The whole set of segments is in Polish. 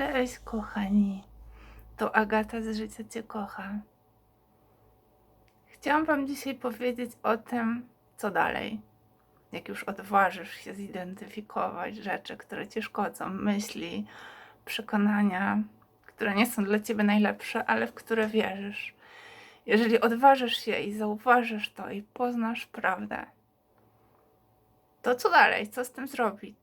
Cześć, kochani. To Agata z Życia Cię kocha. Chciałam Wam dzisiaj powiedzieć o tym, co dalej. Jak już odważysz się zidentyfikować rzeczy, które Ci szkodzą, myśli, przekonania, które nie są dla Ciebie najlepsze, ale w które wierzysz. Jeżeli odważysz się i zauważysz to i poznasz prawdę, to co dalej? Co z tym zrobić?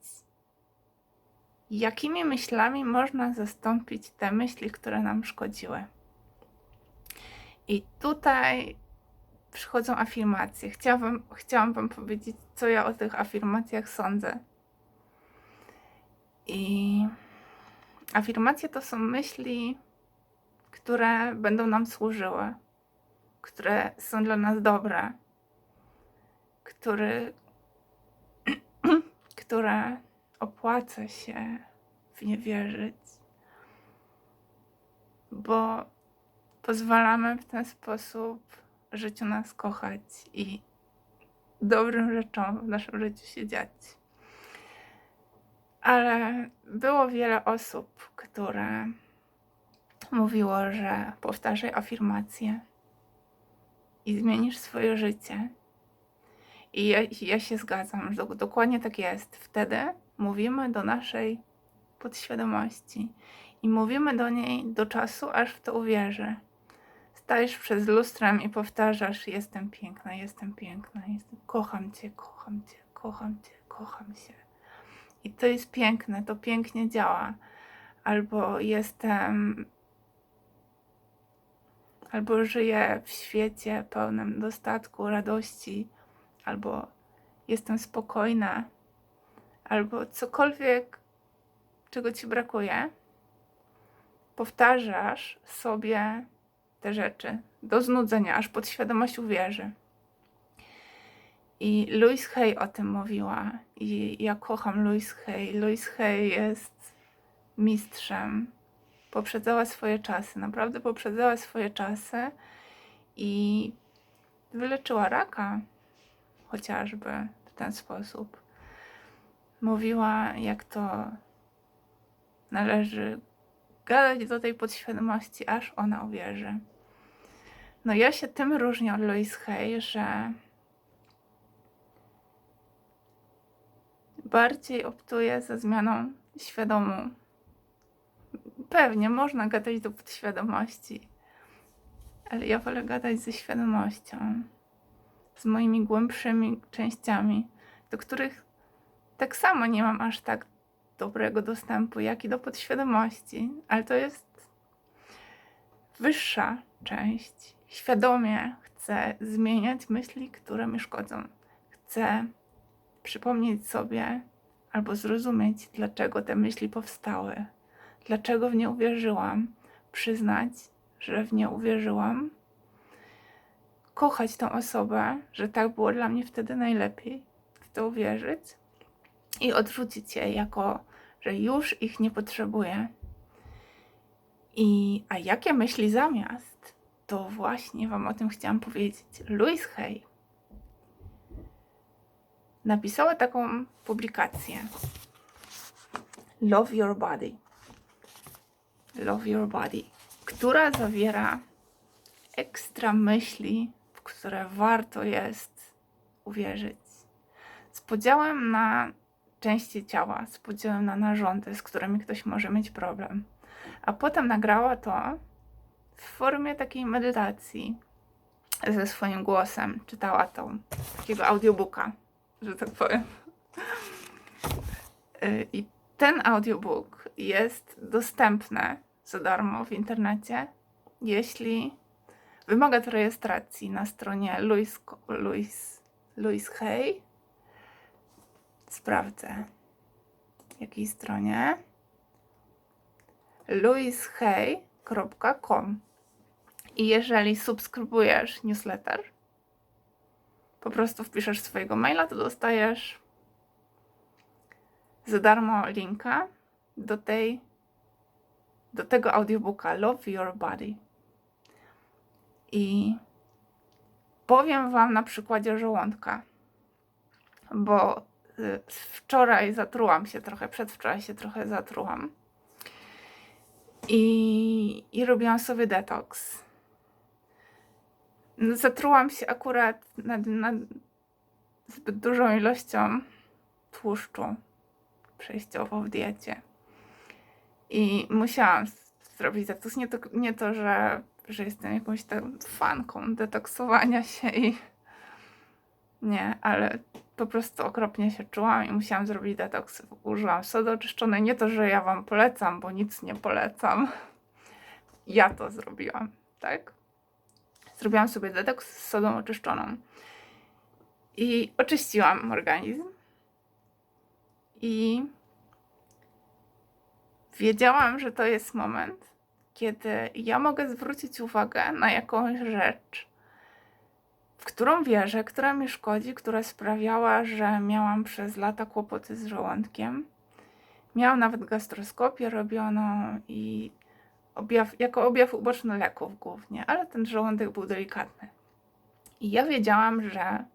Jakimi myślami można zastąpić te myśli, które nam szkodziły? I tutaj przychodzą afirmacje. Chciałabym, chciałam Wam powiedzieć, co ja o tych afirmacjach sądzę. I afirmacje to są myśli, które będą nam służyły, które są dla nas dobre, który, które opłaca się w nie wierzyć, bo pozwalamy w ten sposób życiu nas kochać i dobrym rzeczom w naszym życiu się dziać. Ale było wiele osób, które mówiło, że powtarzaj afirmacje i zmienisz swoje życie. I ja, ja się zgadzam, że dokładnie tak jest. Wtedy mówimy do naszej podświadomości i mówimy do niej do czasu, aż w to uwierzy. Stajesz przed lustrem i powtarzasz: Jestem piękna, jestem piękna, jestem, kocham cię, kocham cię, kocham cię, kocham się. I to jest piękne, to pięknie działa. Albo jestem, albo żyję w świecie pełnym dostatku, radości, albo jestem spokojna, albo cokolwiek, czego ci brakuje, powtarzasz sobie te rzeczy do znudzenia, aż podświadomość uwierzy. I Louise Hay o tym mówiła. I ja kocham Louise Hay. Louise Hay jest mistrzem. Poprzedzała swoje czasy, naprawdę poprzedzała swoje czasy i wyleczyła raka chociażby w ten sposób mówiła, jak to należy gadać do tej podświadomości, aż ona uwierzy. No ja się tym różnię od Louise Hay, że bardziej optuję za zmianą świadomą. Pewnie można gadać do podświadomości, ale ja wolę gadać ze świadomością, z moimi głębszymi częściami, do których tak samo nie mam aż tak dobrego dostępu, jak i do podświadomości, ale to jest wyższa część. Świadomie chcę zmieniać myśli, które mi szkodzą. Chcę przypomnieć sobie albo zrozumieć, dlaczego te myśli powstały, dlaczego w nie uwierzyłam, przyznać, że w nie uwierzyłam, kochać tą osobę, że tak było dla mnie wtedy najlepiej, w to uwierzyć i odrzucić je jako, że już ich nie potrzebuję. I a jakie myśli zamiast? To właśnie Wam o tym chciałam powiedzieć. Louise Hay napisała taką publikację. Love Your Body. Love Your Body, która zawiera ekstra myśli, w które warto jest uwierzyć. Z podziałem na części ciała z podziałem na narządy, z którymi ktoś może mieć problem. A potem nagrała to w formie takiej medytacji ze swoim głosem. Czytała to, takiego audiobooka, że tak powiem. Y, I ten audiobook jest dostępny za darmo w internecie, jeśli wymaga to rejestracji na stronie Louis, Louis, Louis Hay Sprawdzę. Jakiej stronie? louishey.com I jeżeli subskrybujesz newsletter, po prostu wpiszesz swojego maila, to dostajesz za darmo linka do tej do tego audiobooka Love Your Body. I powiem Wam na przykładzie żołądka, bo wczoraj zatrułam się trochę, przedwczoraj się trochę zatrułam. I, i robiłam sobie detoks. No, Zatrułam się akurat nad, nad zbyt dużą ilością tłuszczu przejściowo w diecie. I musiałam zrobić detoks. Nie to, nie to że, że jestem jakąś tam fanką detoksowania się i nie, ale po prostu okropnie się czułam i musiałam zrobić detoks. Użyłam sody oczyszczonej. Nie to, że ja Wam polecam, bo nic nie polecam. Ja to zrobiłam, tak? Zrobiłam sobie detoks z sodą oczyszczoną. I oczyściłam organizm. I wiedziałam, że to jest moment, kiedy ja mogę zwrócić uwagę na jakąś rzecz, w którą wierzę, która mi szkodzi, która sprawiała, że miałam przez lata kłopoty z żołądkiem. Miałam nawet gastroskopię robioną i objaw, jako objaw uboczny leków głównie, ale ten żołądek był delikatny. I ja wiedziałam, że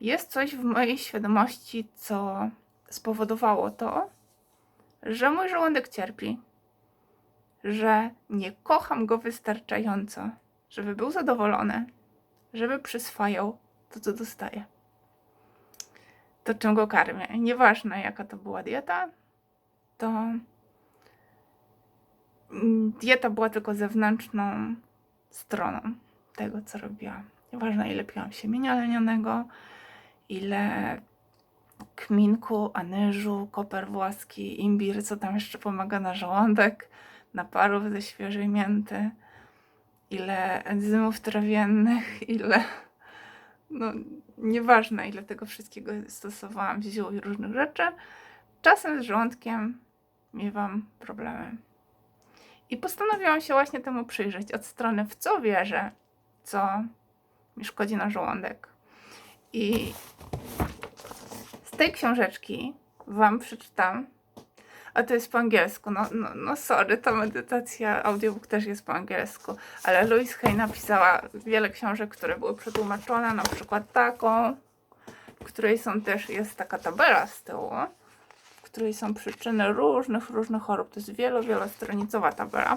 jest coś w mojej świadomości, co spowodowało to, że mój żołądek cierpi, że nie kocham go wystarczająco, żeby był zadowolony, żeby przyswajał to, co dostaje. To, czym go karmię. Nieważne, jaka to była dieta, to mm, dieta była tylko zewnętrzną stroną tego, co robiłam. Nieważne, ile piłam siemienia lenionego, ile kminku, anyżu, koper włoski, imbir, co tam jeszcze pomaga na żołądek, naparów ze świeżej mięty, ile enzymów trawiennych, ile, no nieważne ile tego wszystkiego stosowałam, ziół i różnych rzeczy, czasem z żołądkiem miewam problemy. I postanowiłam się właśnie temu przyjrzeć od strony w co wierzę, co mi szkodzi na żołądek. I z tej książeczki Wam przeczytam, a to jest po angielsku, no, no, no sorry, ta medytacja, audiobook też jest po angielsku, ale Louise Hay napisała wiele książek, które były przetłumaczone, na przykład taką, w której są też, jest taka tabela z tyłu, w której są przyczyny różnych, różnych chorób. To jest wielo, wielostronicowa tabela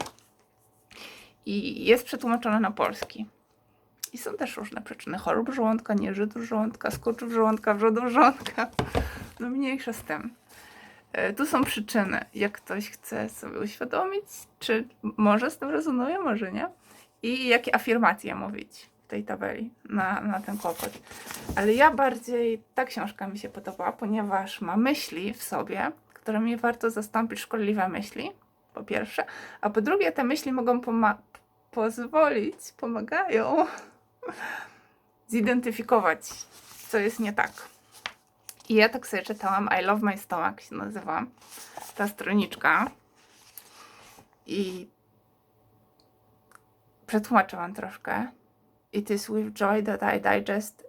i jest przetłumaczona na polski. I są też różne przyczyny chorób żołądka, nieżytu żołądka, skurczów żołądka, wrzodów żołądka. No mniejsza z tym. E, Tu są przyczyny, jak ktoś chce sobie uświadomić, czy może z tym rezonuje, może nie. I jakie afirmacje mówić w tej tabeli na, na ten kłopot. Ale ja bardziej, ta książka mi się podoba, ponieważ ma myśli w sobie, którymi warto zastąpić szkodliwe myśli, po pierwsze. A po drugie, te myśli mogą pozwolić, pomagają zidentyfikować, co jest nie tak. I ja tak sobie czytałam I Love My Stomach się nazywa ta stroniczka. I przetłumaczę wam troszkę. It is with joy that I digest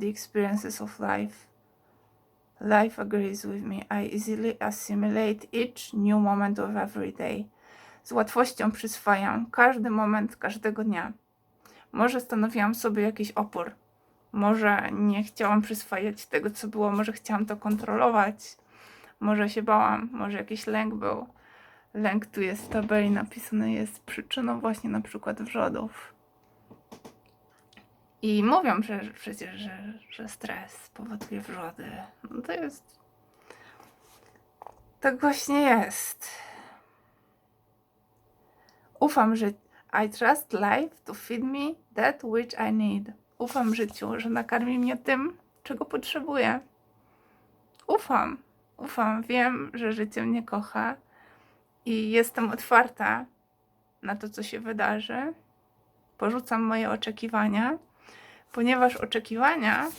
the experiences of life. Life agrees with me. I easily assimilate each new moment of every day. Z łatwością przyswajam każdy moment każdego dnia. Może stanowiłam sobie jakiś opór. Może nie chciałam przyswajać tego, co było, może chciałam to kontrolować. Może się bałam, może jakiś lęk był. Lęk tu jest w tabeli napisany, jest przyczyną właśnie na przykład wrzodów. I mówią że, przecież, że, że stres powoduje wrzody. No to jest. Tak właśnie jest. Ufam, że I trust life to feed me that which I need. Ufam życiu, że nakarmi mnie tym, czego potrzebuję. Ufam, ufam, wiem, że życie mnie kocha i jestem otwarta na to, co się wydarzy. Porzucam moje oczekiwania, ponieważ oczekiwania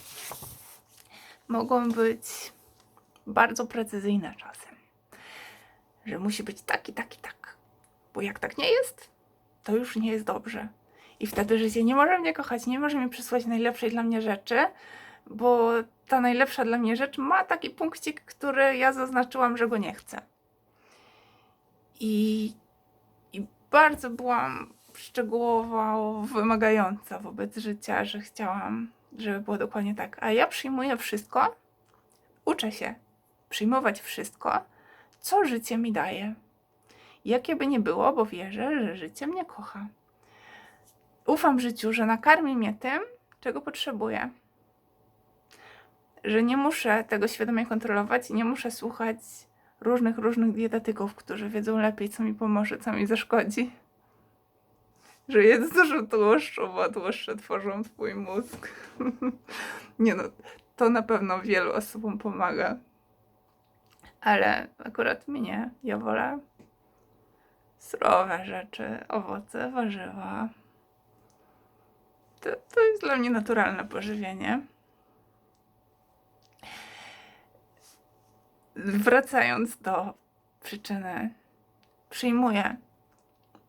mogą być bardzo precyzyjne czasem. Że musi być tak i tak i tak. Bo jak tak nie jest, to już nie jest dobrze. I wtedy życie nie może mnie kochać, nie może mi przysłać najlepszej dla mnie rzeczy, bo ta najlepsza dla mnie rzecz ma taki punkcik, który ja zaznaczyłam, że go nie chcę. I, i bardzo byłam szczegółowo wymagająca wobec życia, że chciałam, żeby było dokładnie tak. A ja przyjmuję wszystko, uczę się przyjmować wszystko, co życie mi daje. Jakie by nie było, bo wierzę, że życie mnie kocha. Ufam życiu, że nakarmi mnie tym, czego potrzebuję. Że nie muszę tego świadomie kontrolować i nie muszę słuchać różnych, różnych dietetyków, którzy wiedzą lepiej, co mi pomoże, co mi zaszkodzi. Że jedz dużo tłuszczu, bo tłuszcze tworzą twój mózg. nie no, to na pewno wielu osobom pomaga. Ale akurat mnie, ja wolę zdrowe rzeczy, owoce, warzywa. To, to jest dla mnie naturalne pożywienie. Wracając do przyczyny, przyjmuję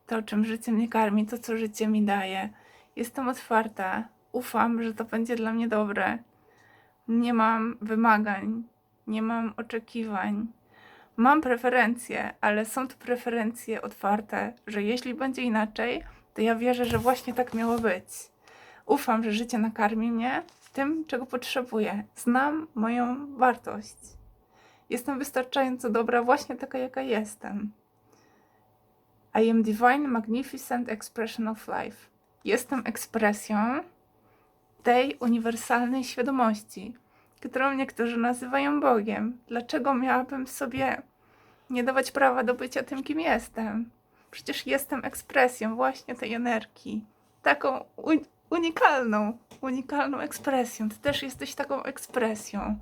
to, czym życie mnie karmi, to, co życie mi daje. Jestem otwarta, ufam, że to będzie dla mnie dobre. Nie mam wymagań, nie mam oczekiwań. Mam preferencje, ale są to preferencje otwarte, że jeśli będzie inaczej, to ja wierzę, że właśnie tak miało być. Ufam, że życie nakarmi mnie tym, czego potrzebuję. Znam moją wartość. Jestem wystarczająco dobra, właśnie taka, jaka jestem. I am divine, magnificent expression of life. Jestem ekspresją tej uniwersalnej świadomości, którą niektórzy nazywają Bogiem. Dlaczego miałabym sobie nie dawać prawa do bycia tym, kim jestem? Przecież jestem ekspresją właśnie tej energii. Taką unikalną, unikalną ekspresją. Ty też jesteś taką ekspresją.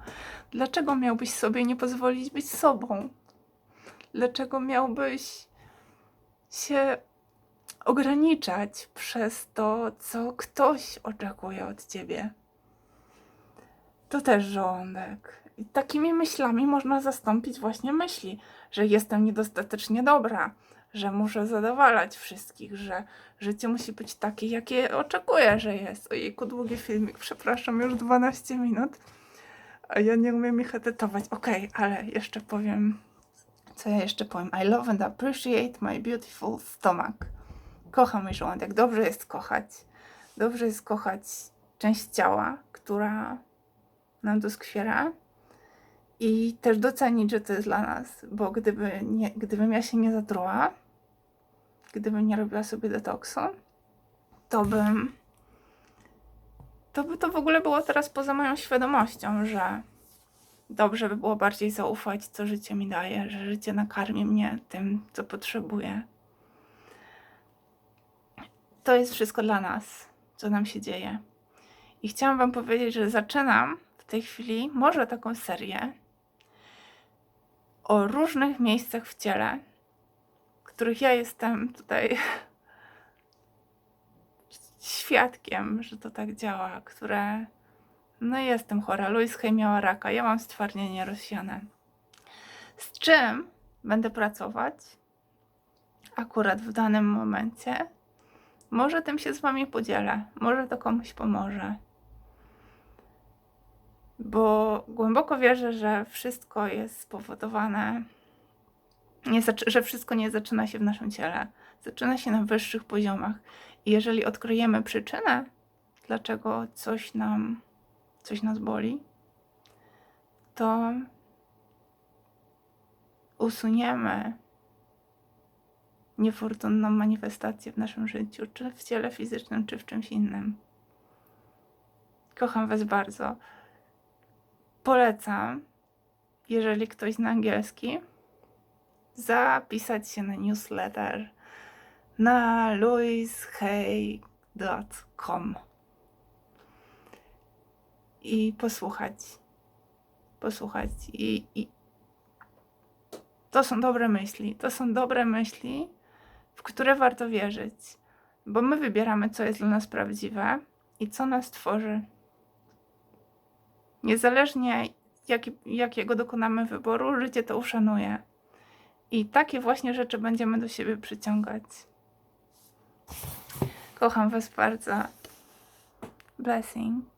Dlaczego miałbyś sobie nie pozwolić być sobą? Dlaczego miałbyś się ograniczać przez to, co ktoś oczekuje od ciebie? To też żołądek. I takimi myślami można zastąpić właśnie myśli, że jestem niedostatecznie dobra, że muszę zadowalać wszystkich, że życie musi być takie, jakie oczekuję, że jest. Ojejku, długi filmik, przepraszam, już 12 minut, a ja nie umiem ich edytować. Okej, ale jeszcze powiem, co ja jeszcze powiem. I love and appreciate my beautiful stomach. Kocham mój żołądek. Dobrze jest kochać. Dobrze jest kochać część ciała, która nam doskwiera i też docenić, że to jest dla nas, bo gdyby nie, gdybym ja się nie zatruła, gdybym nie robiła sobie detoksu, to bym to by to w ogóle było teraz poza moją świadomością, że dobrze by było bardziej zaufać, co życie mi daje, że życie nakarmi mnie tym, co potrzebuję. To jest wszystko dla nas, co nam się dzieje. I chciałam Wam powiedzieć, że zaczynam w tej chwili może taką serię o różnych miejscach w ciele, których ja jestem tutaj świadkiem, że to tak działa, które no jestem chora. Louise Hay miała raka, ja mam stwardnienie rozsiane. Z czym będę pracować akurat w danym momencie? Może tym się z Wami podzielę, może to komuś pomoże. Bo głęboko wierzę, że wszystko jest spowodowane, nie, że wszystko nie zaczyna się w naszym ciele, zaczyna się na wyższych poziomach. I jeżeli odkryjemy przyczynę, dlaczego coś nam, coś nas boli, to usuniemy niefortunną manifestację w naszym życiu, czy w ciele fizycznym, czy w czymś innym. Kocham Was bardzo. Polecam, jeżeli ktoś zna angielski, zapisać się na newsletter na louishey.com i posłuchać. Posłuchać. I, I to są dobre myśli. To są dobre myśli, w które warto wierzyć, bo my wybieramy, co jest dla nas prawdziwe i co nas tworzy. Niezależnie jaki, jakiego dokonamy wyboru, życie to uszanuje. I takie właśnie rzeczy będziemy do siebie przyciągać. Kocham Was bardzo. Blessing.